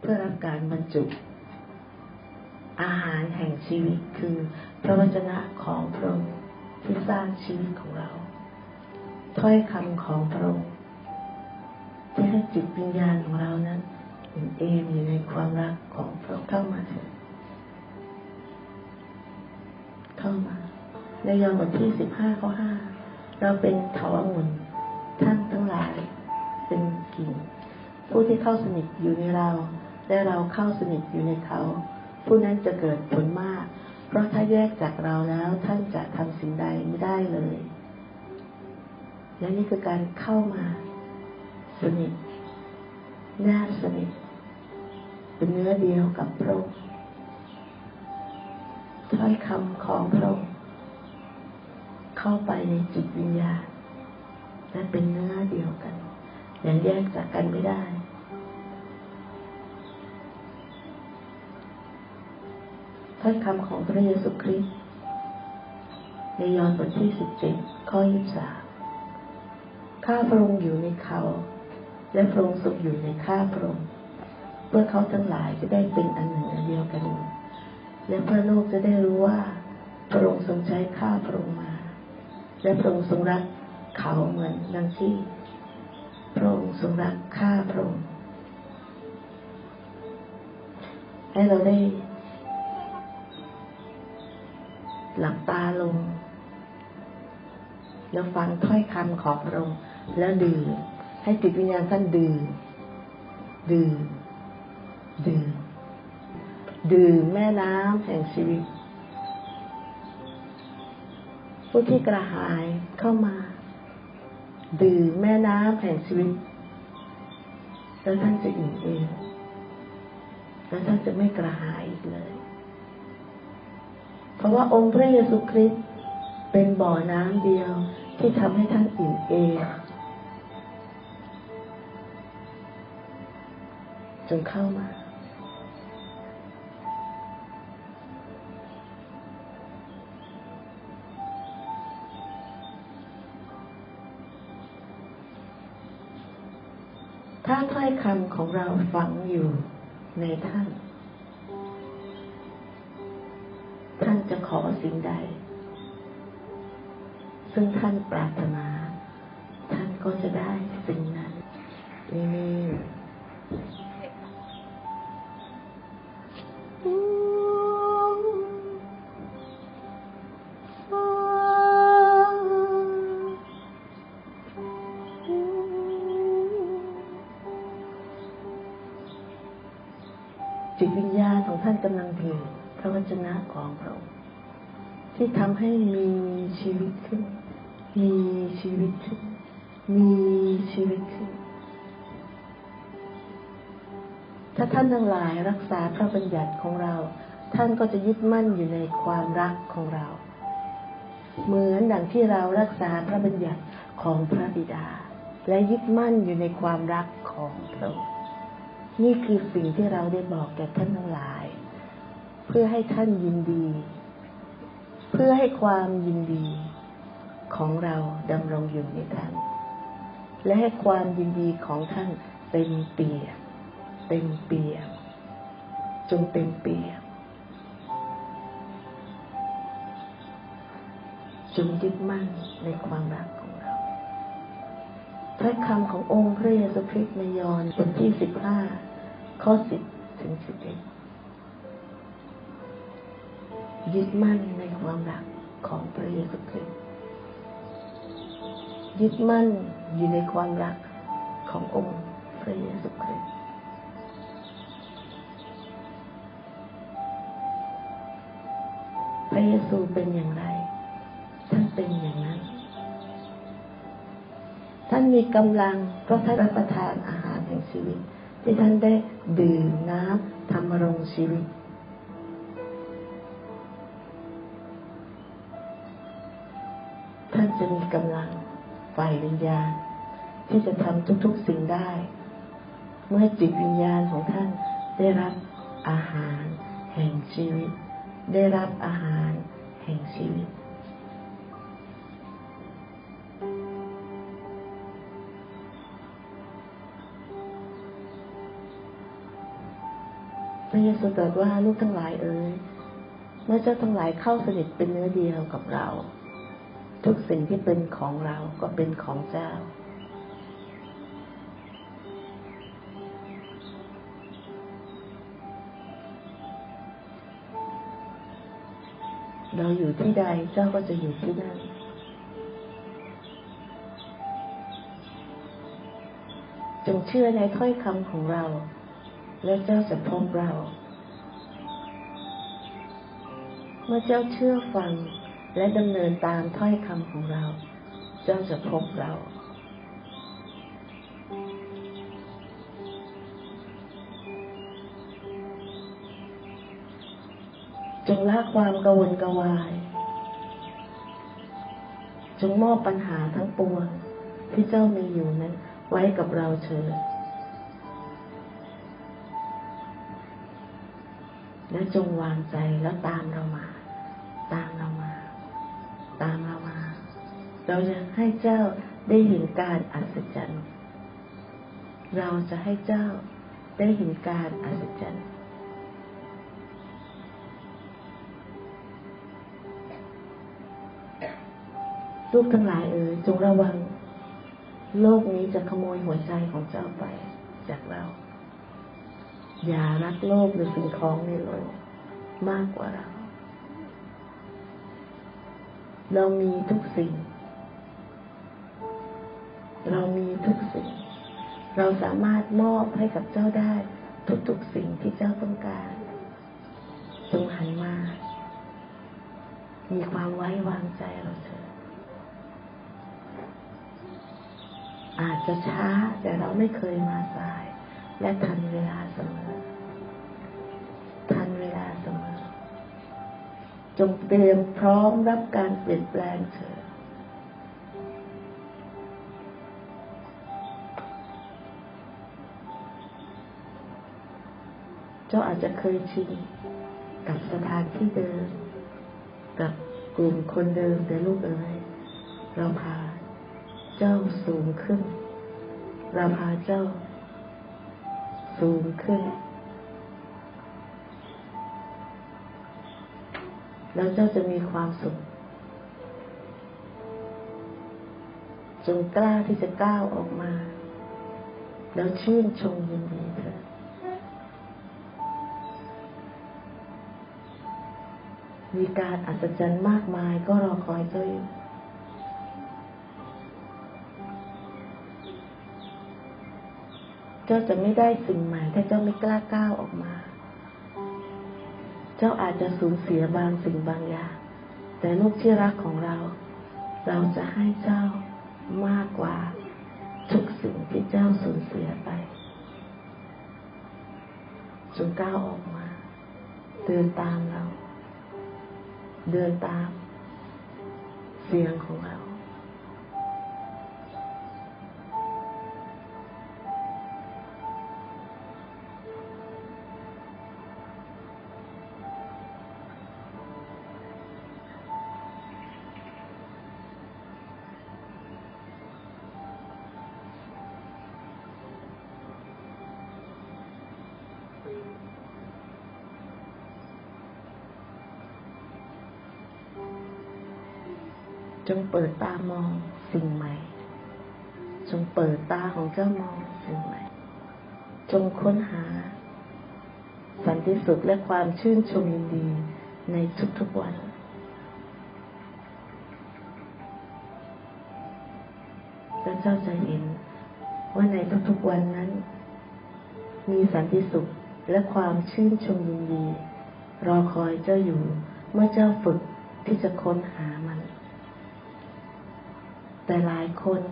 เพื่อรับการบรรจุ อาหารแห่งชีวิตคือพระวจนะของพระองค์ที่สร้างชีวิตของเรา ถ้อยคำของพระองค์ที่ให้จิตวิญญาณของเรานั้นอิ่มเอมอยู่ในความรักของพระองค์เข้ามาเถิดเข้ามา ในยอห์นบทที่สิบห้าข้อห้าเราเป็นเถาวัลย์ท่านทั้งหลายเป็นกิ่งผู้ที่เข้าสนิทอยู่ในเรา และเราเข้าสนิทอยู่ในเขา ผู้นั้นจะเกิดผลมาก เพราะถ้าแยกจากเราแล้วท่านจะทำสิ่งใดไม่ได้เลย และนี่คือการเข้ามา สนิทแนบสนิทเป็นเนื้อเดียวกับพระองค์ถ้อยคำของพระองค์เข้าไปในจิตวิญญาณและเป็นเนื้อเดียวกัน อย่างแยกจากกันไม่ได้ ถ้อยคำของพระเยซูคริสต์ในยอห์นบทที่สิบเจ็ดข้อยี่สามข้าพระองค์อยู่ในเขา และพระองค์สุขอยู่ในข้าพระองค์เพื่อเขาทั้งหลายจะได้เป็นอันหนึ่งอันเดียวกัน และเพื่อโลกจะได้รู้ว่า พระองค์ทรงใช้ข้าพระองค์มา และพระองค์ทรงรักเขาเหมือนดังที่ พระองค์ทรงรักข้าพระองค์ให้เราได้ หลับตาลง แล้วฟังถ้อยคำของพระองค์แล้วดื่มให้จิตวิญญาณท่านดื่มดื่มดื่มดื่มแม่น้ำแห่งชีวิต ผู้ที่กระหายเข้ามา ดื่มแม่น้ำแห่งชีวิต แล้วท่านจะอิ่มเอง แล้วท่านจะไม่กระหายอีกเลย ราะว่าองค์พระเยซูคริสต์เป็นบ่อน้ำเดียวที่ทำให้ท่านอิ่มเองจงเข้ามา ถ้าถ้อยคำของเราฝังอยู่ในท่าน จะขอสิ่งใด ซึ่งท่านปรารถนา ท่านก็จะได้สิ่งนั้นนี่จิตวิญญาณของท่านกำลังดื่มพระวจนะของพระองค์ ที่ทำให้มีชีวิตขึ้น มีชีวิตขึ้น มีชีวิตขึ้น ถ้าท่านทั้งหลายรักษาพระบัญญัติของเรา ท่านก็จะยึดมั่นอยู่ในความรักของเรา เหมือนดังที่เรารักษาพระบัญญัติของพระบิดา และยึดมั่นอยู่ในความรักของพระองค์นี่คือสิ่งที่เราได้บอกแก่ท่านทั้งหลาย เพื่อให้ท่านยินดี พื่อให้ความยินดีของเราดำรงอยู่ในท่าน และให้ความยินดีของท่านเต็มเปี่ยมเต็มเปี่ยมจงเต็มเปี่ยมจงยึดมั่นในความรักของเราถ้อยคำขององค์พระเยซูคริสต์ในยอห์นบทที่สิบห้าข้อสิบถึงสิบเอ็ด ยึดมั่นในความรักของพระเยซูคริสต์ยึดมั่นอยู่ในความรักขององค์พระเยซูคริสต์พระเยซูเป็นอย่างไร ท่านเป็นอย่างนั้น ท่านมีกำลังเพราะท่านรับประทานอาหารแห่งชีวิต ที่ท่านได้ดื่มน้ำธรรมรงชีวิต จะมีกำลังฝ่ายวิญญาณ ที่จะทำทุกๆสิ่งได้ เมื่อจิตวิญญาณของท่านได้รับอาหาร แห่งชีวิต ได้รับอาหาร แห่งชีวิตพระเยซูตรัสว่าลูกทั้งหลายเอ๋ยเมื่อเจ้าทั้งหลายเข้าสนิทเป็นเนื้อเดียวกับเรา ทุกสิ่งที่เป็นของเราก็เป็นของเจ้า เราอยู่ที่ใดเจ้าก็จะอยู่ที่นั่นจงเชื่อในถ้อยคำของเรา และเจ้าจะพบเรา เมื่อเจ้าเชื่อฟัง และดำเนินตามถ้อยคำของเรา เจ้าจะพบเรา จงละความกังวลกวาย จงมอบปัญหาทั้งปวงที่เจ้ามีอยู่นั้น ไว้กับเราเถิดและจงวางใจแล้วตามเรามา ตามเรา ให้เจ้าได้เห็นการอัศจรรย์ เราจะให้เจ้าได้เห็นการอัศจรรย์ ลูกทั้งหลายเอ๋ยจงระวัง โลกนี้จะขโมยหัวใจของเจ้าไปจากเรา อย่ารักโลกหรือสิ่งของในโลกมากกว่าเรา เรามีทุกสิ่ง เรามีทุกสิ่ง เราสามารถมอบให้กับเจ้าได้ ทุกๆสิ่งที่เจ้าต้องการจงหันมา มีความไว้วางใจเราเถอะอาจจะช้าแต่เราไม่เคยมาสาย และทันเวลาเสมอ ทันเวลาเสมอ จงเตรียมพร้อมรับการเปลี่ยนแปลงเถิด จ้าอาจจะเคยชินกับสถานที่เดิม กับกลุ่มคนเดิมแต่ลูกเอ๋ยเราพาเจ้าสูงขึ้น เราพาเจ้า สูงขึ้น แล้วเจ้าจะมีความสุข จงกล้าที่จะก้าวออกมา แล้วชื่นชมยินดีเถิ มีการอัศจรรย์มากมายก็รอคอยเจ้าอยู่เจ้าจะไม่ได้สิ่งใหม่ถ้าเจ้าไม่กล้าก้าวออกมา เจ้าอาจจะสูญเสียบางสิ่งบางอย่าง แต่ลูกที่รักของเรา เราจะให้เจ้ามากกว่าทุกสิ่งที่เจ้าสูญเสียไปจงก้าวออกมา เดินตามเรา เดินตามเสียงของเรา เปิดตามองสิ่งใหม่ จงเปิดตาของเจ้ามองสิ่งใหม่ จงค้นหา สันติสุขและความชื่นชมยินดีในทุกๆวันและเจ้าจะเห็นว่าในทุกๆวันนั้น มีสันติสุขและความชื่นชมยินดี รอคอยเจ้าอยู่เมื่อเจ้าฝึกที่จะค้นหามัน แต่หลายคน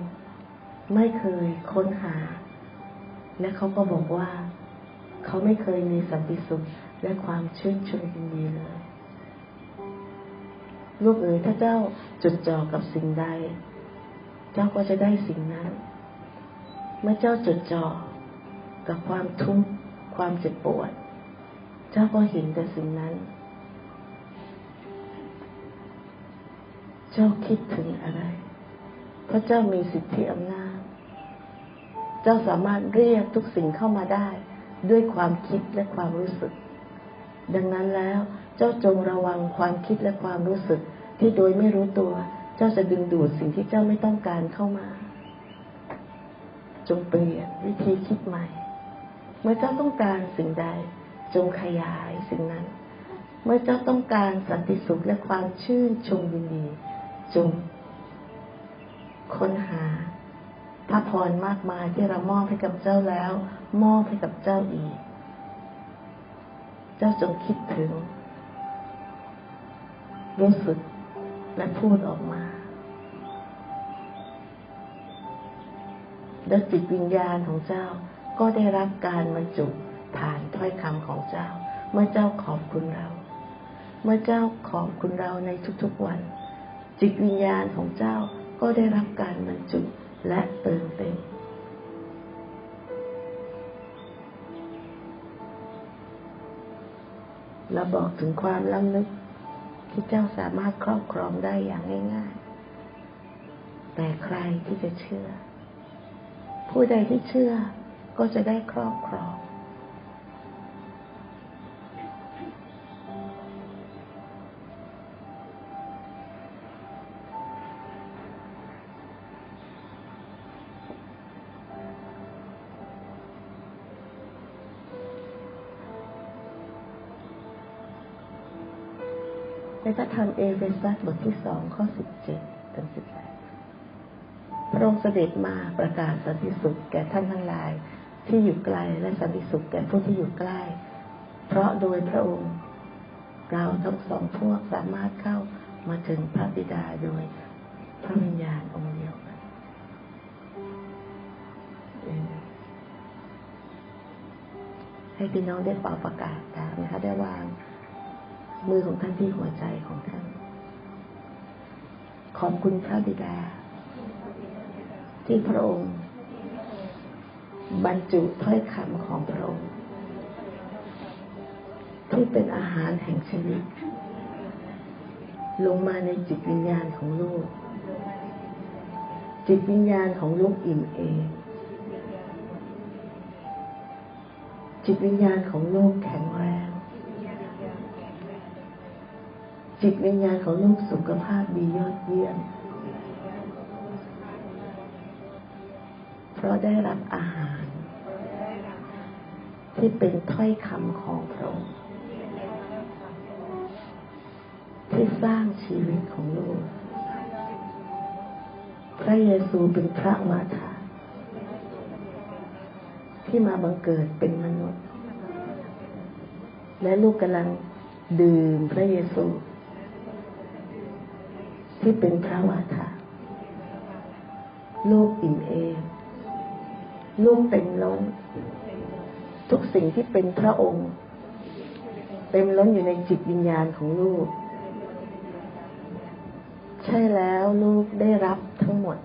ไม่เคยค้นหา และเขาก็บอกว่า เขาไม่เคยมีสันติสุขและความชื่นชมยินดีเลย ลูกเอ๋ยถ้าเจ้าจดจ่อกับสิ่งใด เจ้าก็จะได้สิ่งนั้น เมื่อเจ้าจดจ่อกับความทุกข์ความเจ็บปวด เจ้าก็เห็นแต่สิ่งนั้น เจ้าคิดถึงอะไรเพระเจ้ามีสิทธิอำนาจ เจ้าสามารถเรียกทุกสิ่งเข้ามาได้ ด้วยความคิดและความรู้สึก ดังนั้นแล้วเจ้าจงระวังความคิดและความรู้สึก ที่โดยไม่รู้ตัว เจ้าจะดึงดูดสิ่งที่เจ้าไม่ต้องการเข้ามา จงเปลี่ยนวิธีคิดใหม่ เมื่อเจ้าต้องการสิ่งใด จงขยายสิ่งนั้น เมื่อเจ้าต้องการสันติสุขและความชื่นชมยินดี จง ค้นหาพระพรมากมายที่เรามอบให้กับเจ้าแล้ว มอบให้กับเจ้าอีก เจ้าจงคิดถึง รู้สึกและพูดออกมา และจิตวิญญาณของเจ้าก็ได้รับการบรรจุผ่านถ้อยคำของเจ้า เมื่อเจ้าขอบคุณเรา เมื่อเจ้าขอบคุณเราในทุกๆวัน จิตวิญญาณของเจ้า ก็ได้รับการบรรจุและเติมเต็มเราบอกถึงความล้ำลึกที่เจ้าสามารถครอบครองได้อย่างง่ายๆ แต่ใครที่จะเชื่อ ผู้ใดที่เชื่อก็จะได้ครอบครอง ในพระธรรมเอเฟซัสบทที่สองข้อสิบเจ็ดถึงสิบแปดพระองค์เสด็จมาประกาศสันติสุขแก่ท่านทั้งหลาย ที่อยู่ไกลและสันติสุขแก่ผู้ที่อยู่ใกล้ เพราะโดยพระองค์ เราทั้งสองพวกสามารถเข้ามาถึงพระบิดาโดยพระวิญญาณองค์เดียวกันให้พี่น้องได้เป่าประกาศตามนะคะได้วาง มือของท่านที่หัวใจของท่าน ขอบคุณพระบิดา ที่พระองค์ บรรจุถ้อยคำของพระองค์ ที่เป็นอาหารแห่งชีวิต ลงมาในจิตวิญญาณของลูก จิตวิญญาณของลูกอิ่มเองจิตวิญญาณของลูกแข็งแรง จิตวิญญาณของลูกสุขภาพดียอดเยี่ยม เพราะได้รับอาหาร ที่เป็นถ้อยคำของพระองค์ที่สร้างชีวิตของลูก พระเยซูเป็นพระมาธาที่มาบังเกิดเป็นมนุษย์ และลูกกำลังดื่มพระเยซู ที่เป็นพระวาทะลูกอิ่มเองลูกเต็มล้น ทุกสิ่งที่เป็นพระองค์ เต็มล้นอยู่ในจิตวิญญาณของลูก ใช่แล้วลูกได้รับทั้งหมด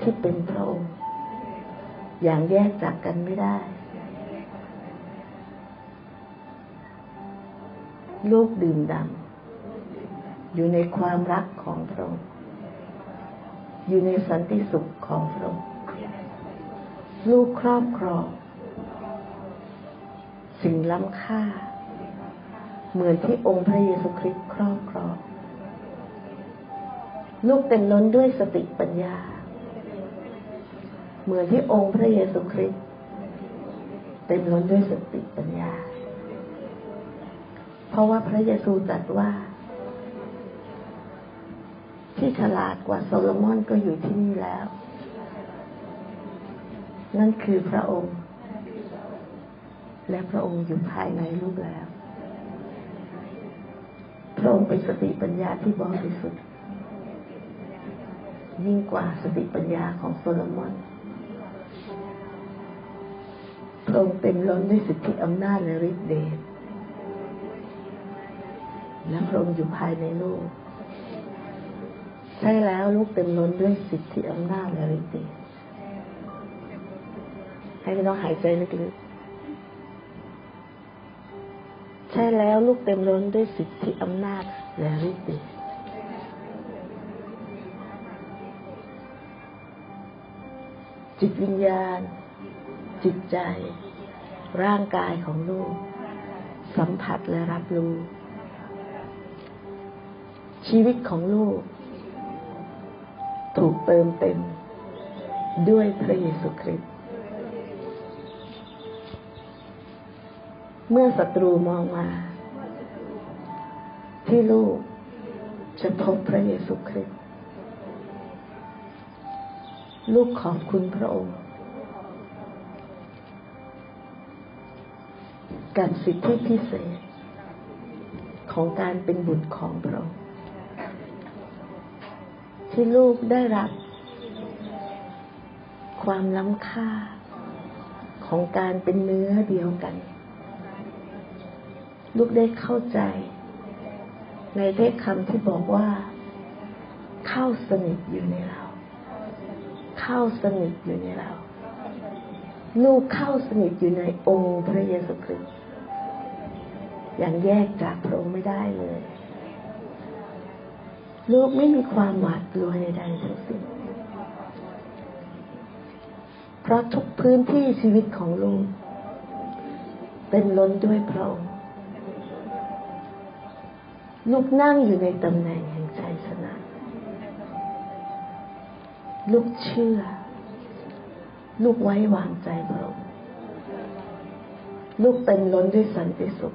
ที่เป็นพระองค์ อย่างแยกจากกันไม่ได้ลูกดื่มดำ อยู่ในความรักของพระองค์ อยู่ในสันติสุขของพระองค์ ลูกครอบครอง สิ่งล้ำค่า เหมือนที่องค์พระเยซูคริสต์ครอบครอง ลูกเต็มล้นด้วยสติปัญญา เหมือนที่องค์พระเยซูคริสต์เต็มล้นด้วยสติปัญญา เพราะว่าพระเยซูตรัสว่า ที่ฉลาดกว่าโซโลมอนก็อยู่ที่นี่แล้ว นั่นคือพระองค์ และพระองค์อยู่ภายในลูกแล้ว พระองค์เป็นสติปัญญาที่บริสุทธิ์ยิ่งกว่าสติปัญญาของโซโลมอนพระองค์เต็มล้นด้วยสิทธิอำนาจและฤทธิ์เดชและพระองค์อยู่ภายในลูก ใช่แล้วลูกเต็มล้นด้วยสิทธิอำนาจและฤทธิ์เดชให้พี่น้องหายใจลึกๆ ใช่แล้วลูกเต็มล้นด้วยสิทธิอำนาจและฤทธิ์เดชจิตวิญญาณ จิตใจ ร่างกายของลูก สัมผัสและรับรู้ ชีวิตของลูก ถูกเติมเต็ม ด้วยพระเยซูคริสต์เมื่อศัตรูมองมา ที่ลูกจะพบพระเยซูคริสต์ลูกขอบคุณพระองค์กับสิทธิพิเศษ ของการเป็นบุตรของพระองค์ ที่ลูกได้รับ ความล้ำค่าของการเป็นเนื้อเดียวกัน ลูกได้เข้าใจ ในเทศคำที่บอกว่า เข้าสนิทอยู่ในเรา เข้าสนิทอยู่ในเรา ลูกเข้าสนิทอยู่ในองค์พระเยซูคริสต์อย่างแยกจากพระองค์ไม่ได้เลย ลูกไม่มีความหวาดกลัวใดๆทั้งสิ้นเพราะทุกพื้นที่ชีวิตของลูกเต็มล้นด้วยพระองค์ลูกนั่งอยู่ในตำแหน่งแห่งใจชนะ ลูกเชื่อ ลูกไว้วางใจพระองค์ลูกเต็มล้นด้วยสันติสุข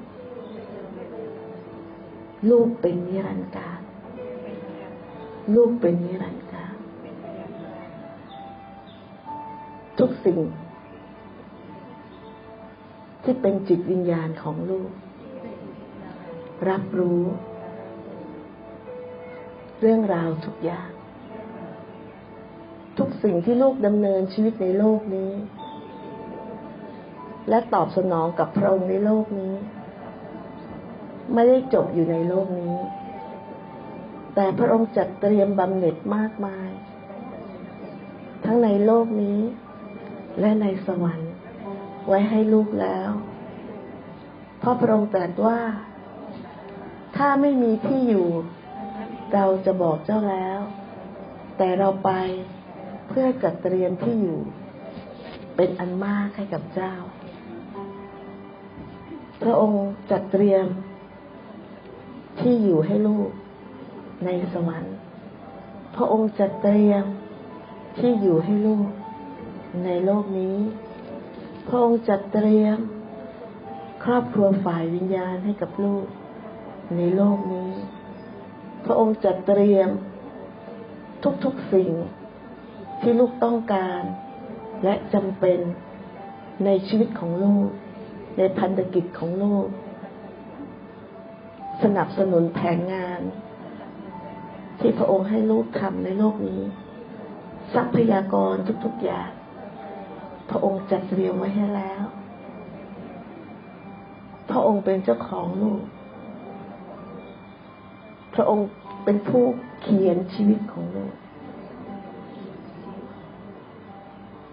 ลูกเป็นนิรันดร์การ ลูกเป็นนิรันดร์การทุกสิ่ง ที่เป็นจิตวิญญาณของลูก รับรู้ เรื่องราวทุกอย่าง ทุกสิ่งที่ลูกดำเนินชีวิตในโลกนี้ และตอบสนองกับพระองค์ในโลกนี้ ไม่ได้จบอยู่ในโลกนี้ แต่พระองค์จัดเตรียมบำเหน็จมากมาย ทั้งในโลกนี้ และในสวรรค์ ไว้ให้ลูกแล้ว เพราะพระองค์ตรัสว่า ถ้าไม่มีที่อยู่ เราจะบอกเจ้าแล้ว แต่เราไปเพื่อจัดเตรียมที่อยู่ เป็นอันมากให้กับเจ้า พระองค์จัดเตรียมที่อยู่ให้ลูก ในสวรรค์ พระองค์จัดเตรียมที่อยู่ให้ลูกในโลกนี้ พระองค์จัดเตรียม ครอบครัวฝ่ายวิญญาณให้กับลูก ในโลกนี้ พระองค์จัดเตรียมทุกๆสิ่งที่ลูกต้องการและจำเป็นในชีวิตของลูก ในพันธกิจของลูก สนับสนุนแผนงาน ที่พระองค์ให้ลูกทำในโลกนี้ ทรัพยากรทุกๆอย่าง พระองค์จัดเตรียมไว้ให้แล้ว พระองค์เป็นเจ้าของลูก พระองค์เป็นผู้เขียนชีวิตของลูก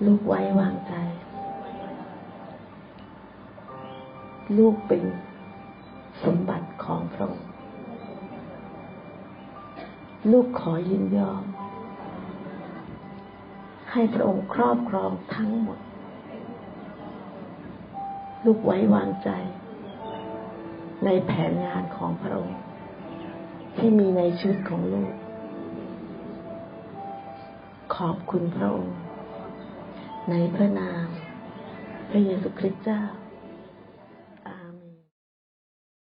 ลูกไว้วางใจ ลูกเป็นสมบัติของพระองค์ ลูกขอยินยอม ให้พระองค์ครอบครองทั้งหมด ลูกไว้วางใจ ในแผนงานของพระองค์ ที่มีในชีวิตของลูก ขอบคุณพระองค์ ในพระนาม พระเยซูคริสต์เจ้า